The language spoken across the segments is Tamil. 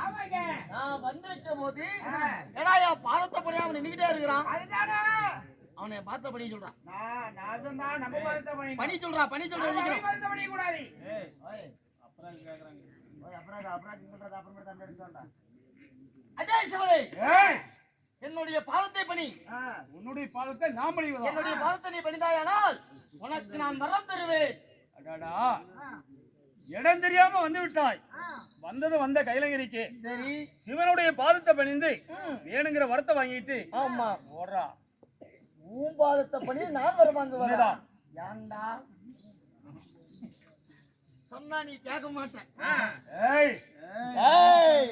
ஆமாங்க. நான் வந்திருக்க போது ஆ. ஏடா என் பாதத்தை படி அவன் நின்னுகிட்டே இருக்கிறான். அதுதானே. அவனை பார்த்த சொல்றான். நான் நான் பணி சொல்றான் பணி பண்ணி கூடாது. அடே சிவனே ஏய். என்னுடைய பாதத்தை பணி. உன்னுடைய பாதத்தை நாம் பணிவதா என்னுடைய பாதத்தை நீ பணிந்தாயானால் உனக்கு நான் வரம் தருவேன். அடாடா. இடம் தெரியாம வந்து விட்டாய். வந்தது வந்த கைலங்கிரிக்கு சரி. சிவனுடைய பாதத்தை பணிந்து. வேணுங்கிற வரத்தை வாங்கிட்டு ஆமா. ஓடுறா. உன் பாதத்தை பணி நான் வரம் வாங்குவேன். ஏன்டா சொன்னா நீ கேட்க மாட்டேன். ஏய். ஏய்.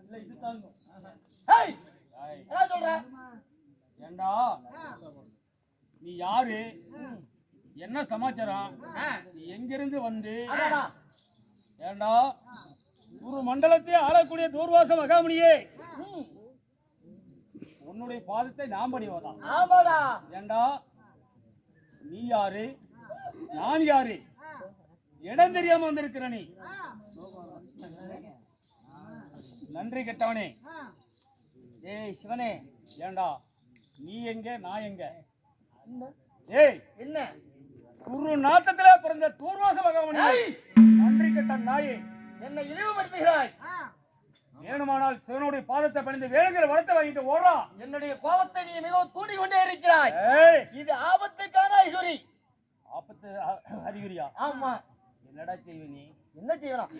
இல்ல, இது தாங்கும். ஏய். ஏய், என்ன சொல்ற? ஏண்டா? நீ யாரு? என்ன சமாச்சாரம்? நீ எங்கிருந்து வந்து? ஏண்டா? ஒரு மண்டலத்தை ஆளக்கூடிய தூர்வாச மகாமுனியே. ம். உன்னுடைய பாதத்தை நாம் பணிவதா ஆமாடா. ஏண்டா? நீ யாரு? நான் யாரு? இடம் தெரியாம வந்திருக்கிற நீ. நன்றி கெட்டவனே. ஏய் சிவனே. ஏண்டா? நீ எங்க? நான் எங்க? ஏய் என்ன? குரு நாட்டத்திலே பிறந்த தூர்வாச! நன்றி கெட்ட நாயே என்னை இழிவுபடுத்துகிறாய். வேணுமானால் சிவனுடைய பாதத்தை பணிந்து வேணுங்கிற வரத்தை வாங்கிட்டு ஓடுறா. என்னுடைய கோபத்தை நீ மிகவும் கொண்டே இருக்கிறாய். இது ஆபத்துக்கான ஐஸ்வரி ஆபத்து அறிகுறியா? ஆமா. என்னடா செய்வ நீ? என்ன செய்யலாம்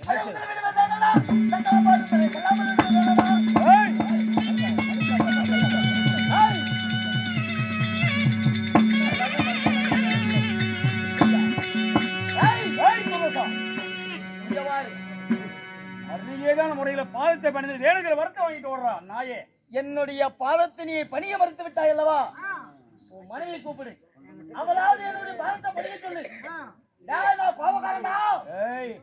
நாயே என்னுடைய பாதத்தை நீ பணிய மறுத்து விட்டாய் அல்லவா? உன் மனைவியை கூப்பிடு. அவளாவது என்னுடைய பாதத்தை பணிய சொல்லு. நான் ஏய்.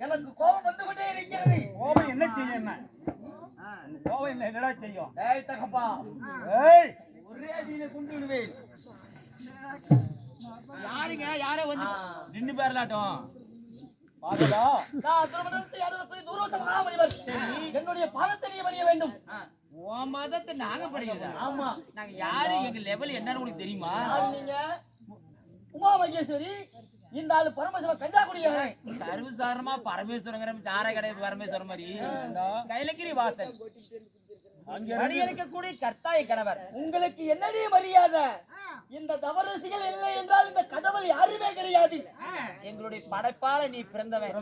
எனக்கு கோபம் வந்து கொண்டே இருக்கிறது. கோபம் என்ன செய்யும் என்ன? கோபம் என்ன என்னடா செய்யும்? தகப்பா. ஏய். ஒரே அடியில கொண்டு விடுவேன். யாருங்க? யாரோ வந்து ஆ. நின்னு பேரலாட்டம். என்னுடைய பாதத்தை நீ பணிய வேண்டும். உன் மதத்தை நாங்க படிக்கிறதா? ஆமா. நாங்க யாரு? எங்க லெவல் என்னன்னு உனக்கு தெரியுமா? நீங்க? உமா மகேஸ்வரி இந்த ஆளு பரமசிவ கஞ்சா குடியவன் சர்வசாரமா பரமேஸ்வரங்கிற சாராய கடை பரமேஸ்வரன் மாதிரி. கைலக்கிரி வாசல். அங்க பணியளிக்கக்கூடிய கர்த்தாய கணவர். உங்களுக்கு என்னடி மரியாதை? இந்த தவறுசிகள் இல்லை என்றால் இந்த கடவுள் யாருமே கிடையாது. எங்களுடைய படைப்பால நீ பிறந்தவன்.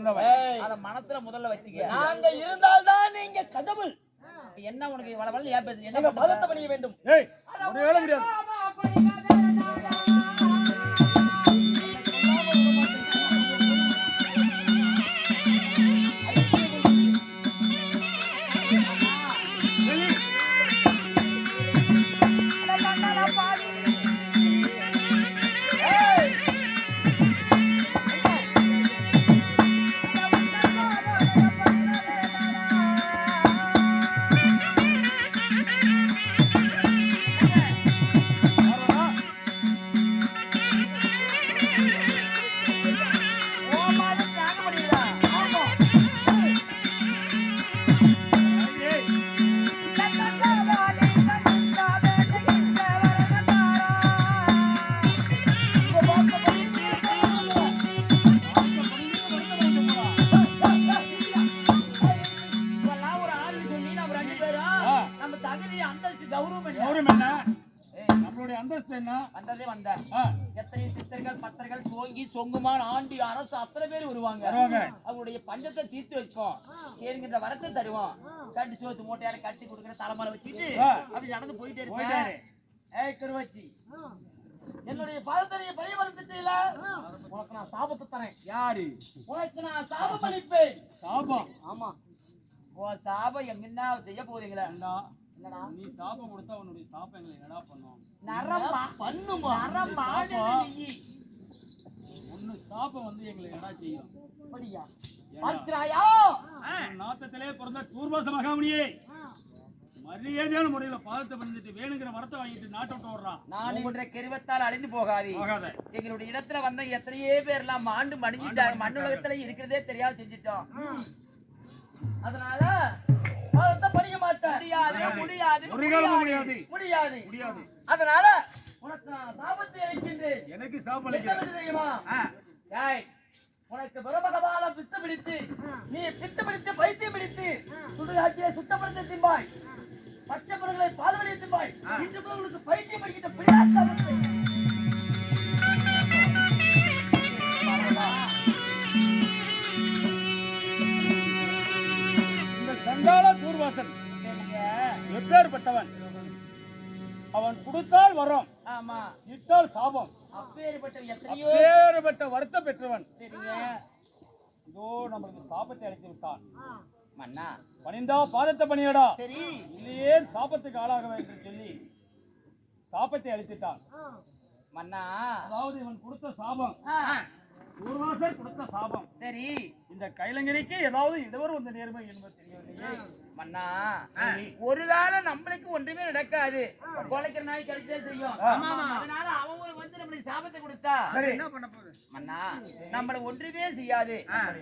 அத மனசுல முதல்ல வச்சுக்க. நாங்க இருந்தால்தான் நீங்க கடவுள். என்ன உனக்கு வள வள ஏன் பேசு எங்க என்ன பதத்தை பணிய வேண்டும். ஒரு முடியாது. தகுதி அந்தஸ்து கௌரவம் என்ன? கௌரவம் என்ன? ஏய், நம்மளுடைய அந்தஸ்து என்ன? வந்ததே வந்த. எத்தனை சித்தர்கள் பத்தர்கள் சோங்கி சொங்குமான் ஆண்டி அரசு அத்தனை பேர் வருவாங்க. அவங்களுடைய பஞ்சத்தை தீர்த்து வைப்போம் கேளுங்கிற வரத்தை தருவோம். கட்டி சோத்து மூட்டையார கட்டி கொடுக்குற தலைமலை வச்சுட்டு நடந்து போயிட்டே போயிட்டாரு. இருப்பேன் ஏய் கருவாச்சி. என்னுடைய பாதத்தை நீ பணிய மறுத்துட்டீல உனக்கு நான் சாபத்தை தரேன். யாரு? உனக்கு நான் சாபம் அளிப்பேன். சாபம்? ஆமா. உன் சாபம் எங்கன்னா செய்ய போறீங்களா. நீ சாபம் கொடுத்தா உன்னுடைய சாபம் எங்களை என்னடா பண்ணும் நரம் மா- பண்ணுமா? நரம் மாடுது சாபம். நீ. ஒன்னு சாபம் வந்து எங்களை என்னடா செய்யும்? அப்படியா? பார்க்கிறாயா? நாத்தத்திலே பிறந்த தூர்வாச மகாமுனியே. மரியாதையான முறையில பாதத்தை பண்ணிட்டு வேணுங்கிற வரத்தை வாங்கிட்டு நாட்டை விட்டு ஓடுறான் நான் என்ற கெருவத்தால் அழிந்து போகாதே. எங்களுடைய இடத்துல வந்த எத்தனையோ பேர் எல்லாம் மாண்டு மடிஞ்சிட்டாங்க மண்ணுலகத்துல இருக்கிறதே தெரியாம செஞ்சுட்டோம். அதனால மாட்டேன் முடியாது முடியாது. ஒரு காலமும் முடியாது. முடியாது. முடியாது. அதனால உனக்கு நான் சாபத்தை அளிக்கின்றேன். எனக்கு தெரியுமா? டேய், உனக்கு பிரமகபாலம் பித்து பிடித்து நீ பித்து பிடித்து பைத்தியம் பிடித்து சுடுகாட்டியை சுத்தப்படுத்த திம்பாய். பச்சை பொருட்களை பால்வழிய திம்பாய். இன்று உனக்கு பைத்தியம் பிடிக்கிட்ட பிரியாசாபத்தை அவன் கொடுத்தால் வரும். ஆமா. இட்டால் சாபம். அப்பேற்பட்ட வருத்தம் பெற்றவன். இதோ நம்மளுக்கு சாபத்தை அளித்து விட்டான். மன்னா பணிந்தா பாதத்தை பணியடா. சரி. இல்லையே சாபத்துக்கு ஆளாக வேண்டும் சொல்லி சாபத்தை அளித்துட்டான் மன்னா அதாவது இவன் கொடுத்த சாபம். ஆ, தூர்வாசர் கொடுத்த சாபம். சரி. இந்த கைலங்கரிக்கு ஏதாவது இடவர் வந்த நேர்மை என்பது தெரியவில்லையே. மன்னா ஒரு காலம் நம்மளுக்கு ஒன்றுமே நடக்காது. கொலைக்கிற நாய் கழிச்சே செய்யும். அதனால அவன் ஒரு வந்து நம்மளுக்கு சாபத்தை கொடுத்தா. சரி. மன்னா நம்மள ஒன்றுமே செய்யாது.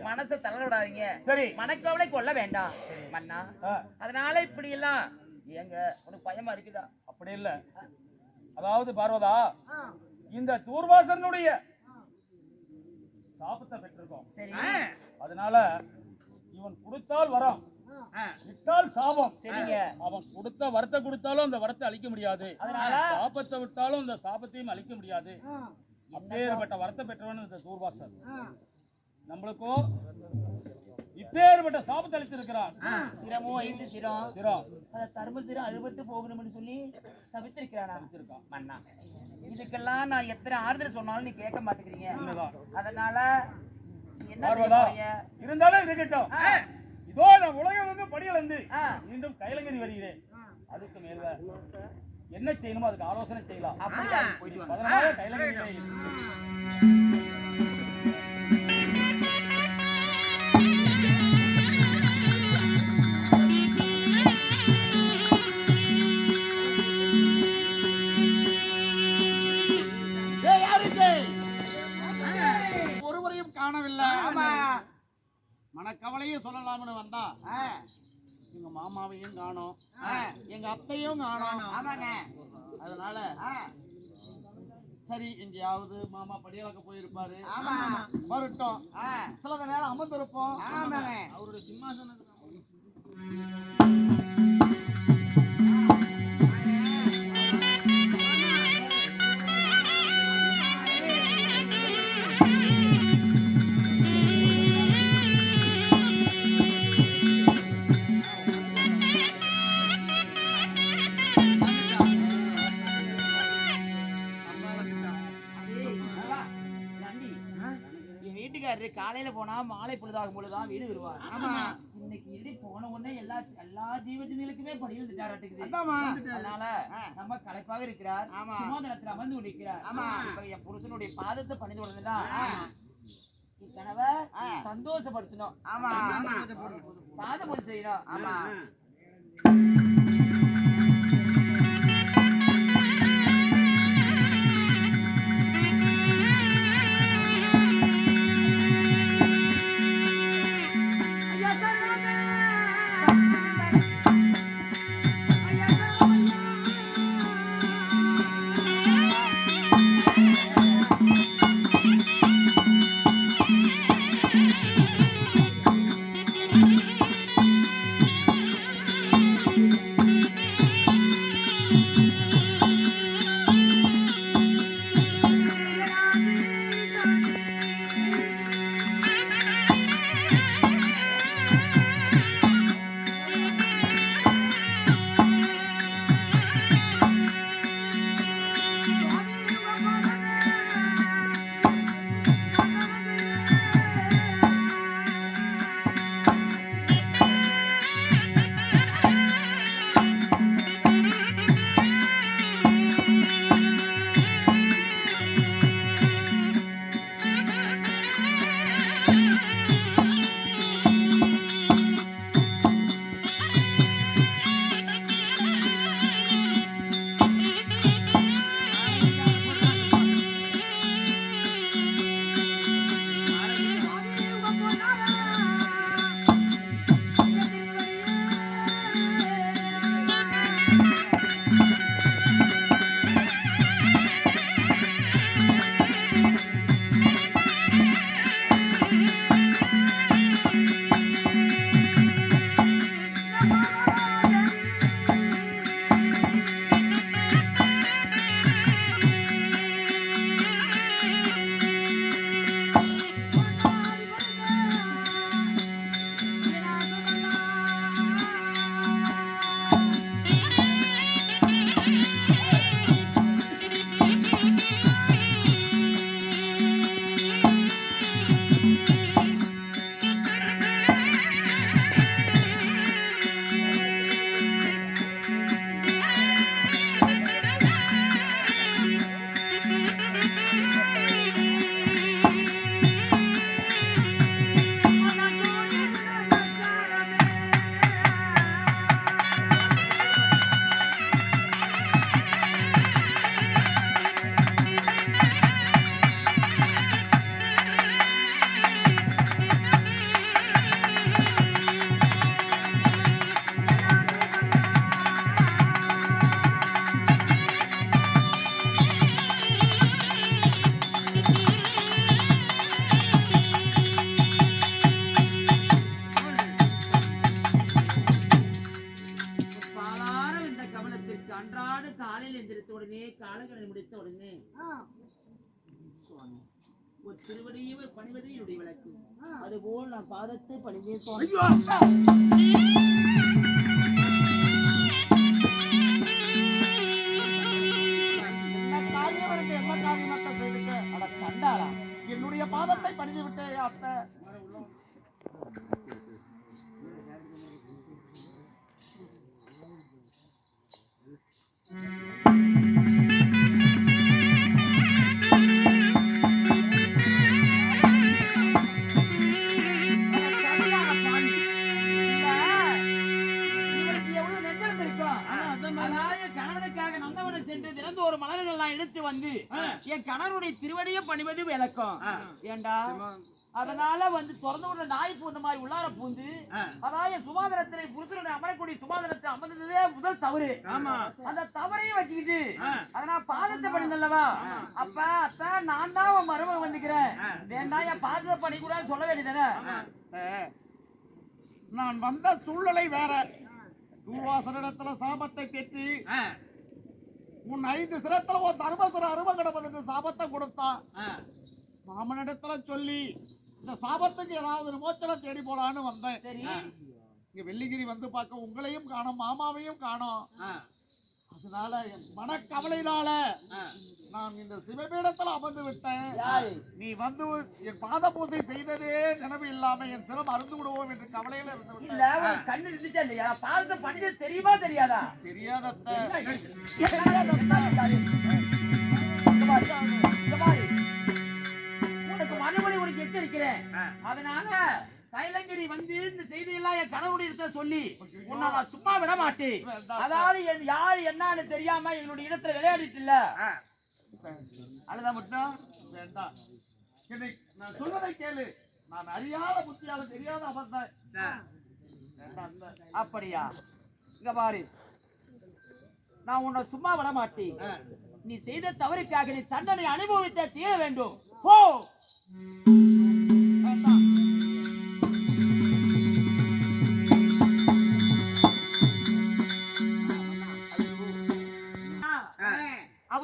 மனசை தளர விடாதீங்க சரி. மனக்கவலை கொள்ள வேண்டாம். மன்னா அதனால இப்படி எல்லாம் ஏங்க உனக்கு பயமா இருக்குதா? அப்படி இல்ல. அதாவது பார்வதா இந்த தூர்வாசனுடைய சாபத்தை பெற்றிருக்கோம். சரி. அதனால இவன் கொடுத்தால் வரம் விட்டால் சாபம். சரிங்க. அவன் கொடுத்த வரத்தை கொடுத்தாலும் அந்த வரத்தை அழிக்க முடியாது. அதனால? சாபத்தை விட்டாலும் அந்த சாபத்தையும் அழிக்க முடியாது. அப்பேற்பட்ட வரத்தை பெற்றவன் இந்த தூர்வாசன் நம்மளுக்கோ இப்பேற்பட்ட சாபத்தை அளித்திருக்கிறான் சிரமோ ஐந்து சிரம். சிரம். அத தர்ம சிரம் அழுபட்டு போகணும்னு சொல்லி சபித்திருக்கிறானா? மன்னா. இதுக்கெல்லாம் நான் எத்தனை ஆறுதல் சொன்னாலும் நீ கேட்க மாட்டேங்கிறீங்க. அதனால என்ன? இருந்தாலும் இருக்கட்டும் இதோ நான் உலகம் வந்து படியிலிருந்து ஆ, மீண்டும் கைலங்கரி வருகிறேன். அதுக்கு மேல என்ன செய்யணுமோ அதுக்கு ஆலோசனை செய்யலாம். போயிட்டு கைலங்கரி காணோம் ஆமாங்க. அதனால சரி எங்கேயாவது மாமா படியளக்க போயிருப்பாரு. ஆமா. வரட்டும். சில நேரம் அமர்ந்திருப்போம். அவருடைய சிம்மாசனத்துல வீட்டுக்காரரு காலையில போனா மாலை பொழுதாகும் பொழுதுதான் வீடு வருவார் ஆமா. இன்னைக்கு இடி போன உடனே எல்லா எல்லா ஜீவஜனிகளுக்குமே படியில் திட்டாராட்டுக்குது அதனால நம்ம களைப்பாக இருக்கிறார். சுமோதனத்தில் அமர்ந்து கொண்டிருக்கிறார். ஆமா. இப்ப என் புருஷனுடைய பாதத்தை பணிந்து உடனேதான் கணவர் சந்தோஷப்படுத்தணும். ஆமா. பாத பூஜை செய்யணும். ஆமா. திருவடியை பணிவது என்னுடைய விளக்கு அதுபோல் நான் பாதத்தை பணிவே எடுத்து வந்து என் கணவனுடைய திருவடியை பணிவது விளக்கம். ஏண்டா? அதனால வந்து திறந்து விட நாய் பூந்த மாதிரி உள்ளார பூந்து அதாவது சுமாதாரத்திலே புருஷனுடைய அமரக்கூடிய சுமாதாரத்தை அமர்ந்ததே முதல் தவறு. ஆமா. அந்த தவறையும் வச்சுக்கிட்டு அதனால பாதத்தை பண்ணிந்தல்லவா அப்ப அத்தான் நான் தான் உன் மருமகன் வந்துக்கிறேன் வேண்டாம் என் பாதத்தை பண்ணிக்கூடாதுன்னு சொல்ல வேண்டியதானே நான் வந்த சூழ்நிலை வேற. தூர்வாசனிடத்துல சாபத்தை பெற்று உன் ஐந்து சிரத்துல ஒரு தர்மசுர அருமகடவனுக்கு சாபத்தை கொடுத்தான் மாமனிடத்துல சொல்லி இந்த சாபத்துக்கு ஏதாவது விமோச்சனம் தேடி போலான்னு வந்தேன். இங்க வெள்ளிகிரி வந்து பார்க்க உங்களையும் காணோம் மாமாவையும் காணோம். அதனால என் மனக்கவலையினால நான் இந்த சிவபீடத்துல அமர்ந்து விட்டேன். நீ வந்து என் பாத பூஜை செய்ததே நினைவு இல்லாம என் சிரம் அருந்து விடுவோம் என்று கவலையில இருந்து கண்ணு இருந்துச்சா இல்லையா? பாதத்தை பண்ணிட்டு தெரியுமா தெரியாதா? தெரியாதத்த. உனக்கு மறுபடி உனக்கு எச்சரிக்கிறேன் அதனால கைலங்கிரி வந்து இந்த செய்தியெல்லாம் என் கணவனுடைய இருக்க சொல்லி உன்னை நான் சும்மா விட மாட்டேன். அதாவது என் யார் என்னன்னு தெரியாம என்னுடைய இடத்துல விளையாடிட்டு இல்ல அதுதான் மட்டும்? வேண்டாம் நான் சொல்வதை கேளு. நான் அறியாத புத்தியால தெரியாத இந்த அப்படியா? இங்க பாரு. நான் உன்னை சும்மா விட மாட்டேன். நீ செய்த தவறுக்காக நீ தண்டனை அனுபவித்த தீர வேண்டும். போ.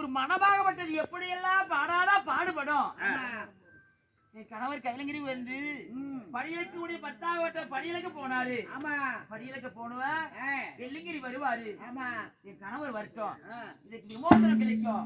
அவர் மனபாகப்பட்டது எப்படியெல்லாம் பாடாதா பாடுபடும். என் கணவர் கைலங்கிரி வந்து படியலுக்கு கூடிய பத்தாவது படியலுக்கு போனாரு. ஆமா. படியலுக்கு போனவ வெள்ளிங்கிரி வருவாரு. ஆமா. என் கணவர் வரட்டும். இதுக்கு விமோசனம் கிடைக்கும்.